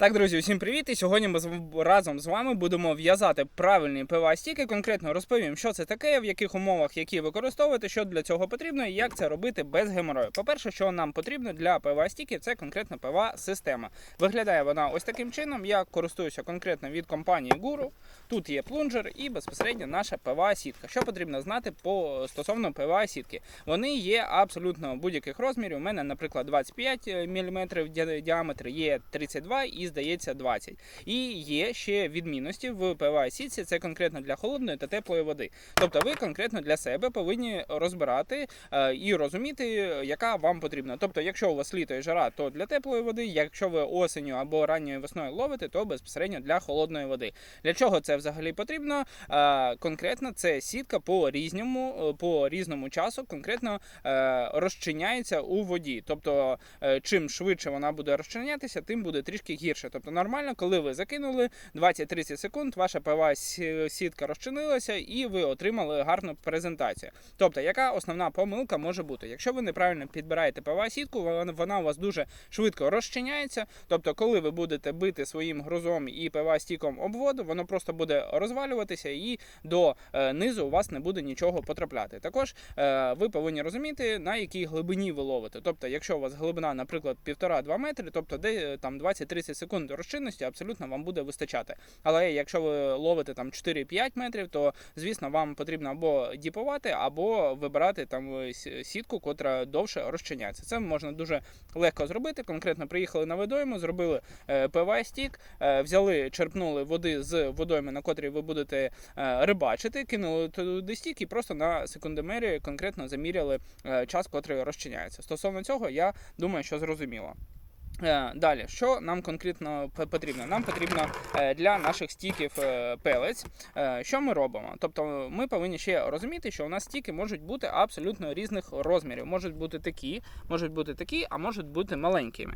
Так, друзі, усім привіт! І сьогодні ми разом з вами будемо в'язати правильні ПВА стіки. Конкретно розповім, що це таке, в яких умовах які використовувати, що для цього потрібно і як це робити без геморою. По-перше, що нам потрібно для ПВА стіків, це конкретно ПВА система. Виглядає вона ось таким чином. Я користуюся конкретно від компанії Guru. Тут є плунжер і безпосередньо наша ПВА сітка. Що потрібно знати по стосовно ПВА сітки? Вони є абсолютно будь-яких розмірів. У мене, наприклад, 25 мм діаметр, є 32 і здається 20. І є ще відмінності в ПВА сітці. Це конкретно для холодної та теплої води. Тобто, ви конкретно для себе повинні розбирати е, і розуміти, яка вам потрібна. Тобто, якщо у вас літо і жара, то для теплої води. Якщо ви осеню або ранньою весною ловите, то безпосередньо для холодної води. Для чого це взагалі потрібно? Е, Конкретно це сітка по різному, по різному часу, конкретно е, розчиняється у воді. Тобто, е, чим швидше вона буде розчинятися, тим буде трішки гірше. Тобто, нормально, коли ви закинули 20-30 секунд, ваша сі- сітка розчинилася і ви отримали гарну презентацію. Тобто, яка основна помилка може бути? Якщо ви неправильно підбираєте ПВА сітку, вона, у вас дуже швидко розчиняється. Тобто, коли ви будете бити своїм грузом і ПВА стіком об воду, воно просто буде розвалюватися і до е, низу у вас не буде нічого потрапляти. Також е, ви повинні розуміти, на якій глибині ви ловите. Тобто, якщо у вас глибина, наприклад, 1,5-2 метри, тобто де е, там 20-30 секунд розчинності абсолютно вам буде вистачати. Але якщо ви ловите там 4-5 метрів, то звісно вам потрібно або діпувати, або вибирати там сітку, котра довше розчиняється. Це можна дуже легко зробити. Конкретно приїхали на водойму, зробили е, ПВА стік, е, взяли, черпнули води з водойми, на котрій ви будете е, рибачити, кинули туди стік і просто на секундомері конкретно заміряли час, котрий розчиняється. Стосовно цього, я думаю, що зрозуміло. Е, Далі, що нам конкретно потрібно? Нам потрібно е, для наших стіків е, пелець. Що ми робимо? Тобто ми повинні ще розуміти, що у нас стіки можуть бути абсолютно різних розмірів. Можуть бути такі, можуть бути такі, а можуть бути маленькими.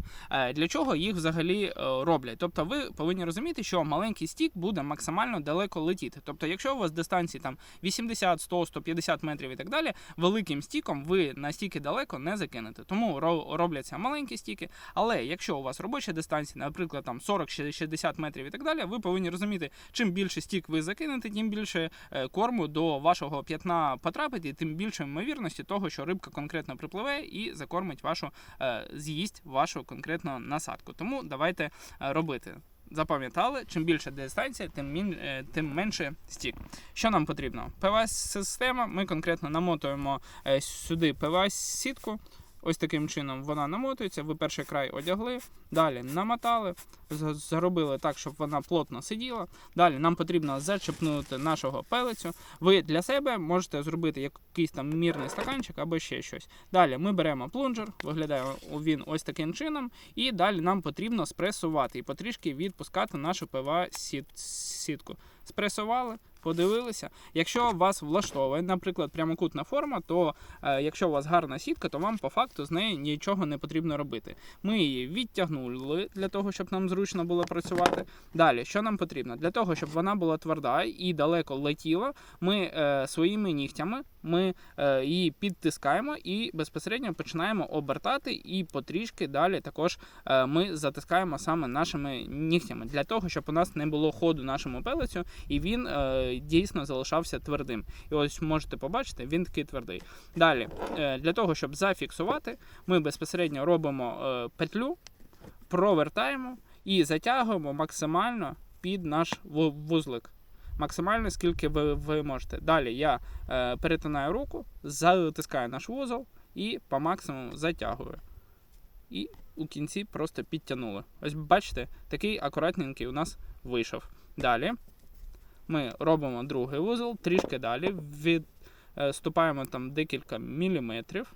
Для чого їх взагалі роблять? Тобто ви повинні розуміти, що маленький стік буде максимально далеко летіти. Тобто, якщо у вас дистанції там 80, 100, 150 метрів і так далі, великим стіком ви настільки далеко не закинете. Тому робляться маленькі стіки. Але якщо у вас робоча дистанція, наприклад, там 40-60 метрів і так далі, ви повинні розуміти, чим більше стік ви закинете, тим більше е, корму до вашого п'ятна потрапить, і тим більше ймовірності того, що рибка конкретно припливе і закормить вашу, е, з'їсть вашу конкретну насадку. Тому давайте е, робити. Запам'ятали, чим більше дистанція, тим, мін, тим менше стік. Що нам потрібно? ПВС-система. Ми конкретно намотуємо сюди ПВС-сітку. Ось таким чином вона намотується. Ви перший край одягли, далі намотали, зробили так, щоб вона плотно сиділа. Далі нам потрібно зачепнути нашого пелицю. Ви для себе можете зробити якийсь там мірний стаканчик або ще щось. Далі ми беремо плунжер, виглядає він ось таким чином, і далі нам потрібно спресувати і потрішки відпускати нашу ПВА сітку. Спресували. Подивилися, якщо вас влаштовує, наприклад, прямокутна форма, то е, якщо у вас гарна сітка, то вам по факту з нею нічого не потрібно робити. Ми її відтягнули для того, щоб нам зручно було працювати. Далі, що нам потрібно? Для того, щоб вона була тверда і далеко летіла, ми е, своїми нігтями ми е, її підтискаємо і безпосередньо починаємо обертати, і потрішки далі також е, ми затискаємо саме нашими нігтями для того, щоб у нас не було ходу нашому пелицю, і він е, дійсно залишався твердим. І ось можете побачити, він такий твердий. Далі, для того, щоб зафіксувати, ми безпосередньо робимо петлю, провертаємо і затягуємо максимально під наш вузлик. Максимально скільки ви, ви можете. Далі я е, перетинаю руку, затискаю наш вузол і по максимуму затягую. І у кінці просто підтягнули. Ось бачите, такий акуратненький у нас вийшов. Далі ми робимо другий вузол, трішки далі, відступаємо там декілька міліметрів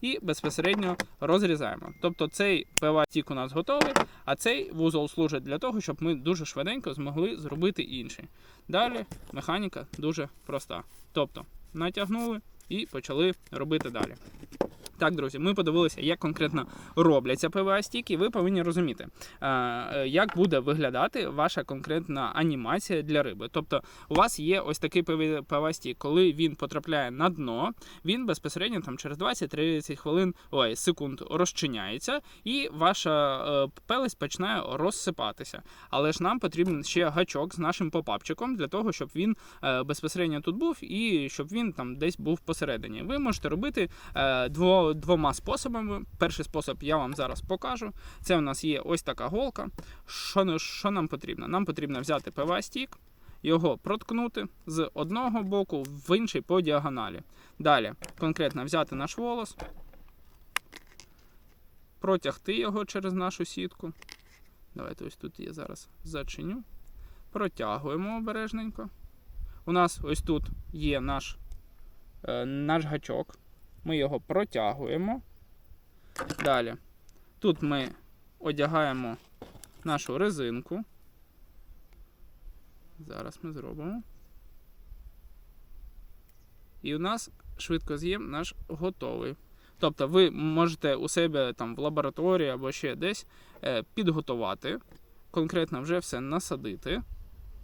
і безпосередньо розрізаємо. Тобто цей ПВА-стік у нас готовий, а цей вузол служить для того, щоб ми дуже швиденько змогли зробити інший. Далі механіка дуже проста. Тобто натягнули і почали робити далі. Так, друзі, ми подивилися, як конкретно робляться ПВА стіки. Ви повинні розуміти, е, е, як буде виглядати ваша конкретна анімація для риби. Тобто, у вас є ось такий ПВА стік, коли він потрапляє на дно, він безпосередньо там через 20-30 хвилин ой, секунд розчиняється, і ваша е, пелець починає розсипатися. Але ж нам потрібен ще гачок з нашим попапчиком для того, щоб він е, безпосередньо тут був і щоб він там десь був посередині. Ви можете робити двома способами. Перший спосіб я вам зараз покажу. Це у нас є ось така голка. Що, що нам потрібно? Нам потрібно взяти ПВА стік, його проткнути з одного боку в інший по діагоналі. Далі конкретно взяти наш волос, протягти його через нашу сітку. Давайте ось тут я зараз зачиню. Протягуємо обережненько. У нас ось тут є наш, е, наш гачок. Ми його протягуємо. Далі. Тут ми одягаємо нашу резинку. Зараз ми зробимо. І у нас швидкоз'єм наш готовий. Тобто ви можете у себе там в лабораторії або ще десь е, підготувати, конкретно вже все насадити.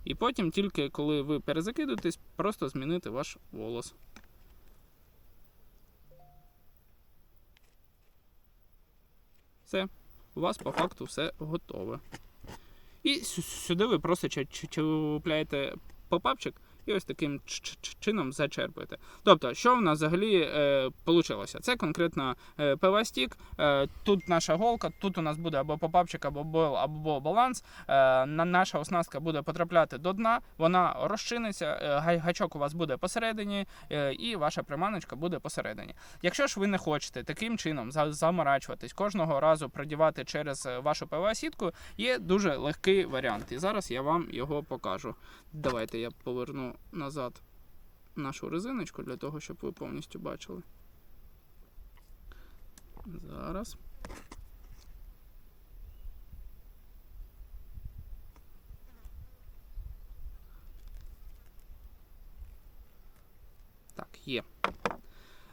І потім, тільки коли ви перезакидуєтесь, просто змінити ваш волос. Все, у вас по факту все готове. І сюди ви просто чіпляєте попапчик і ось таким чином зачерпуєте. Тобто, що в нас взагалі е? Це конкретно е, ПВ-стік. Е, тут наша голка, тут у нас буде або попапчик, або бойл, або баланс. Е, наша оснастка буде потрапляти до дна, вона розчиниться, е, гачок у вас буде посередині, е, і ваша приманочка буде посередині. Якщо ж ви не хочете таким чином заморачуватись, кожного разу продівати через е, вашу ПВА-сітку, є дуже легкий варіант. І зараз я вам його покажу. Давайте я поверну назад нашу резиночку для того, щоб ви повністю бачили. Зараз. Так, є.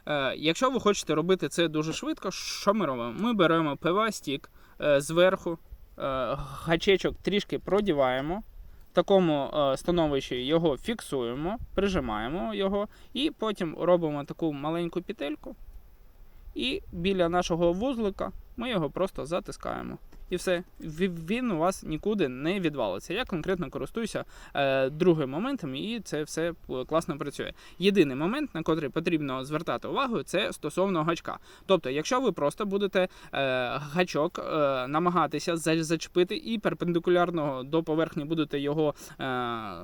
Е, якщо ви хочете робити це дуже швидко, що ми робимо? Ми беремо ПВА-стік е, зверху, е, гачечок трішки продіваємо. В такому е, становищі його фіксуємо, прижимаємо його, і потім робимо таку маленьку петельку. І біля нашого вузлика ми його просто затискаємо. І все, він у вас нікуди не відвалиться. Я конкретно користуюся е, другим моментом, і це все класно працює. Єдиний момент, на котрий потрібно звертати увагу, це стосовно гачка. Тобто, якщо ви просто будете е, гачок е, намагатися зачепити і перпендикулярно до поверхні будете його е,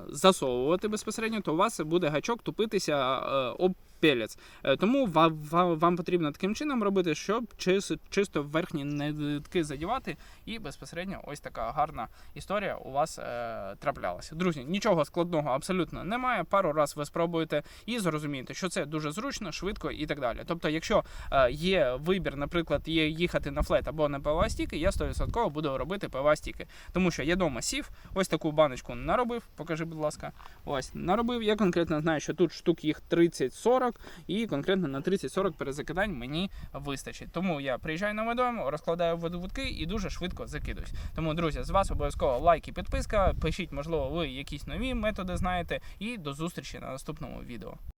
засовувати безпосередньо, то у вас буде гачок тупитися е, об пелець. Е, Тому вам, вам, вам потрібно таким чином робити, щоб чис- чисто верхні нитки задівати, і безпосередньо ось така гарна історія у вас е, траплялася. Друзі, нічого складного абсолютно немає. Пару раз ви спробуєте і зрозумієте, що це дуже зручно, швидко і так далі. Тобто, якщо е, є вибір, наприклад, є їхати на флет або на ПВА стіки, я 100% буду робити ПВА стіки. Тому що я дома сів, ось таку баночку наробив. Покажи, будь ласка. Ось наробив. Я конкретно знаю, що тут штук їх 30-40, і конкретно на 30-40 перезакидань мені вистачить. Тому я приїжджаю на водойму, розкладаю вудки і дуже швидко закидуюсь. Тому, друзі, з вас обов'язково лайк і підписка. Пишіть, можливо, ви якісь нові методи знаєте. І до зустрічі на наступному відео.